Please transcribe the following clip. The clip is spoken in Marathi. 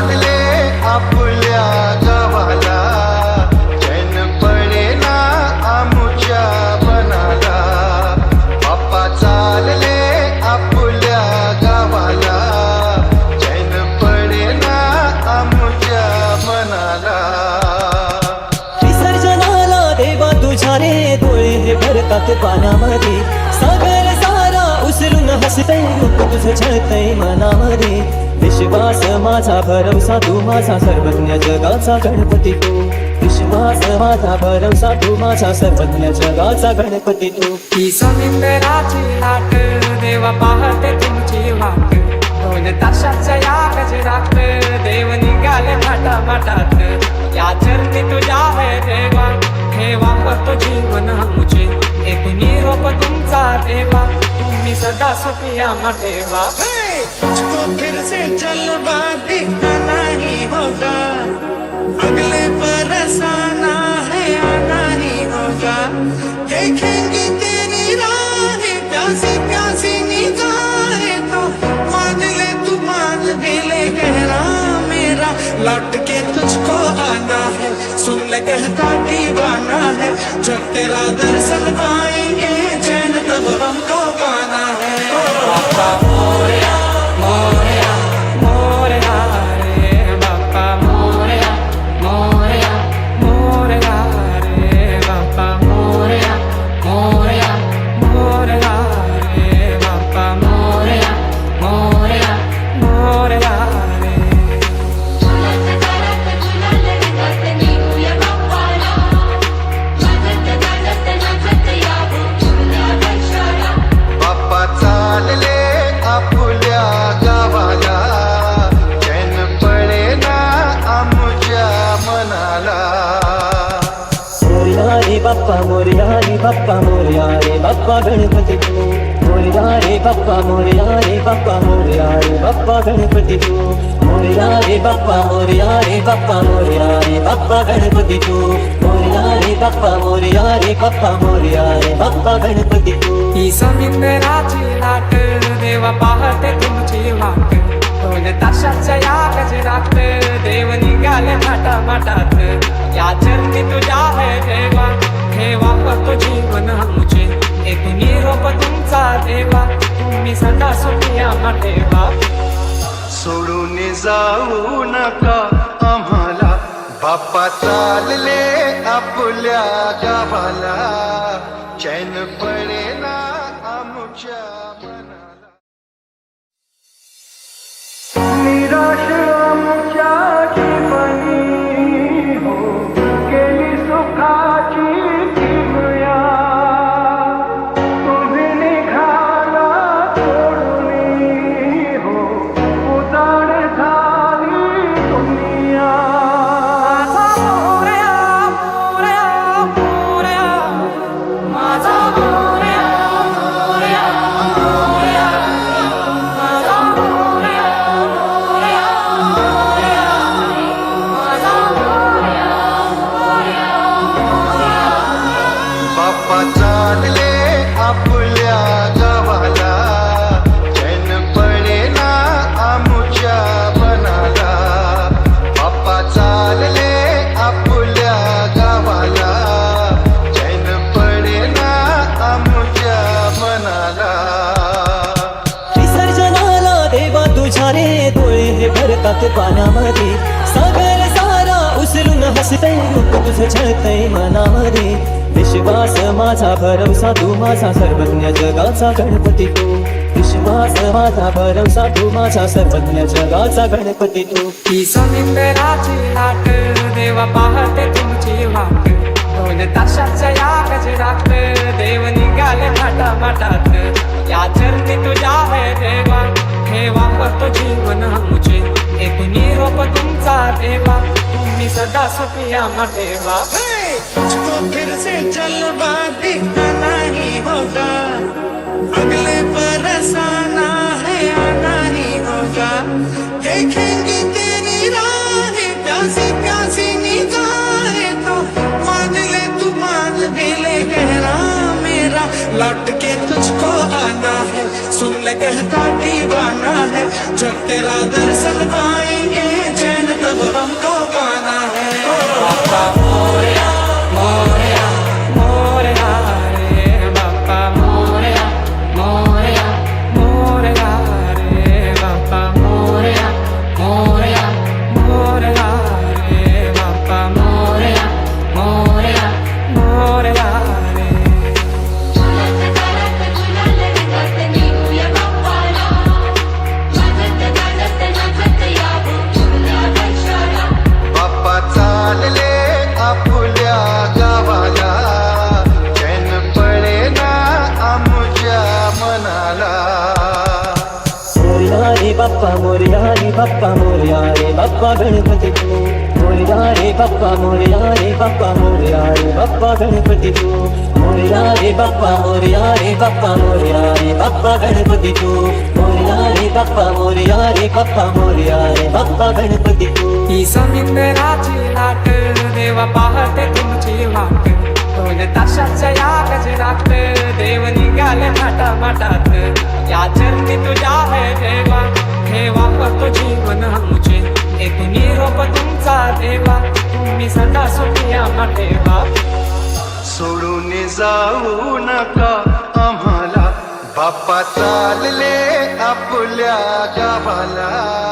मानले आपल्या गावाला. चैन पडेना आमुच्या बनाला बाप्पा चालले आपल्या गावाला. आमुच्या विसर्जनाला देवा तुझ्या रे डोळे भरतात पाण्यामध्ये सगळे हसलून उचलून हसतय रूप तुझं छळतय मनामध्ये. विश्वास माझा भरवसा तू माझा सर्वज्ञ जगाचा गणपती तू. विश्वास माझा भरवसा तू माझा सर्वज्ञ जगाचा गणपती तू. ही समिंदराची लाट देवा पाहते तुमची वाट. दोन तासाच्या या गजरात देव निघाले माटा माटात या चरणी तुझ्या है देवा हे वापरतो जीवन मुझे एक निरोप तुमचा देवा. तुम्ही सदा सुखिया ठेवा मुझको फिर से जलवा दिखना नहीं होगा। अगले बरस आना है आना ही होगा। देखेंगे तेरी राहें, प्यासी प्यासी निगाहें तो। मान ले तू, मान भी ले, गहरा मेरा। लौट के तुझको आना है, सुन ले कहता दीवाना है। जब तेरा दर्शन पाएँगे बाप्पा मोरया रे बाप्पा मोरया रे बाप्पा गणपती तू मोरया रे बाप्पा मोरया रे बाप्पा मोरया रे बाप्पा गणपती तू मोरया रे बाप्पा मोरया रे बाप्पा मोरया रे बाप्पा गणपती तू मोरया रे बाप्पा मोरया रे बाप्पा मोरया रे बाप्पा गणपती तू ही समिंदराची लाट देवा पाहते तुमची वाट दोन तासाच्या या गजरात देव निघाले माटा माटात या चरणी तुझ्या ठेवा जीवन मुझे एक निरोप तुमचा देवा. तुम्ही सदा सुखिया ठेवा. सोडून जाऊ नका आम्हाला. बाप्पा चालले आपल्या गावाला. चैन पडे बाबा चालले आपल्या गावाला. चैन पडेना आमुच्या बनाला. बाप्पा चालले आपल्या गावाला. चैन पडेना आमुच्या मनाला विसर्जनाला देवा तुझ्या रे डोळे हे भरतात पाण्यामध्ये सागर सारा उचलून हसते रूप तुझं झळतय मनामध्ये. विश्वास माझा भरवसा तू माझा सर्वज्ञ जगाचा गणपती तू. विश्वास माझा भरवसा तू माझा सर्वज्ञ जगाचा गणपती तू. ही समिंदराची लाट देवा पाहते तुमची वाट. दोन तासाच्या या गजरात देव निघाले माटा माटात या चरणी तुझ्या सदा सुखिया मुझको फिर से जलवा दिखना नहीं होगा। अगले बरस आना है, आना ही होगा। देखेंगे तेरी राहें, प्यासी प्यासी निगाहें तो। मान ले तू, मान भी ले गहरा मेरा। लौट के तुझको आना है, सुन ले कहता दीवाना है। जब तेरा दर्शन पाएँगे, चैन तब हमको पाना है बाप्पा बाप्पा मोरया रे बाप्पा मोरया रे बाप्पा गणपती तू मोरया रे बाप्पा मोरया रे बाप्पा मोरया रे बाप्पा गणपती तू मोरया रे बाप्पा मोरया रे बाप्पा मोरया रे बाप्पा गणपती तू मोरया रे बाप्पा मोरया रे बाप्पा मोरया रे बाप्पा गणपती तू ही समिंदराची लाट देवा पाहते तुमची वाट ढोल ताशाच्या या गजरात देव निघाले माटा माटात या चरणी तुझ्या है देवा ठेवा तो जीवन आमचे. एक निरोप तुमचा देवा. तुम्ही सदा सुखिया ठेवा. सोडून जाऊ नका आम्हाला. बाप्पा चालले आपल्या गावाला.